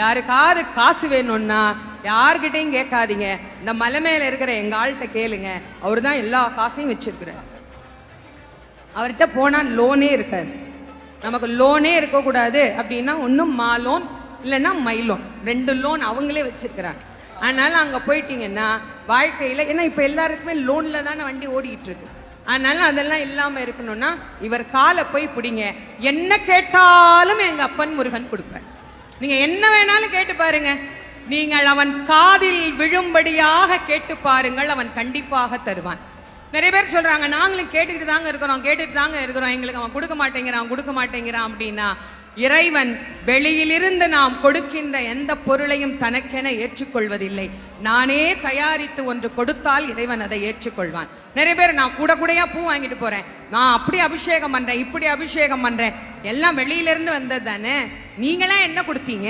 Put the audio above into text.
யாருக்காவது காசு வேணும்னா யார்கிட்டயும் கேட்காதீங்க. இந்த மலை மேல இருக்கிற எங்க ஆள்கிட்ட கேளுங்க. அவர் தான் எல்லா காசையும் வச்சிருக்கிறார். அவர்கிட்ட போனா லோனே இருக்காது. நமக்கு லோனே இருக்கக்கூடாது அப்படின்னா ஒன்றும் மா லோன் இல்லைன்னா மை லோன் ரெண்டு லோன் அவங்களே வச்சிருக்கிறாங்க. அதனால அங்க போயிட்டீங்கன்னா வாழ்க்கையில ஏன்னா இப்ப எல்லாருக்குமே லோன்ல தானே வண்டி ஓடிக்கிட்டு இருக்கு. அதனால அதெல்லாம் இல்லாம இருக்கணும்னா இவர் காலை போய் பிடிங்க. என்ன கேட்டாலும் எங்க அப்பன் முருகன் கொடுப்பேன் நீங்க என்ன வேணாலும் கேட்டு பாருங்க. நீங்கள் அவன் காதில் விழும்படியாக கேட்டு பாருங்கள் அவன் கண்டிப்பாக தருவான். நிறைய பேர் சொல்றாங்க நாங்களும் கேட்டுக்கிட்டு தாங்க இருக்கிறோம் கேட்டுட்டு தாங்க இருக்கிறோம். எங்களுக்கு அவன் கொடுக்க மாட்டேங்கிறான் கொடுக்க மாட்டேங்கிறான் அப்படின்னா இறைவன் வெளியிலிருந்து நாம் கொடுக்கின்ற எந்த பொருளையும் தனக்கென ஏற்றுக்கொள்வதில்லை. நானே தயாரித்து ஒன்று கொடுத்தால் இறைவன் அதை ஏற்றுக்கொள்வான். நிறைய பேர் நான் கூட கூடையா பூ வாங்கிட்டு போறேன். நான் அப்படி அபிஷேகம் பண்றேன் இப்படி அபிஷேகம் பண்றேன். எல்லாம் வெளியிலிருந்து வந்தது தானே? நீங்களாம் என்ன கொடுத்தீங்க?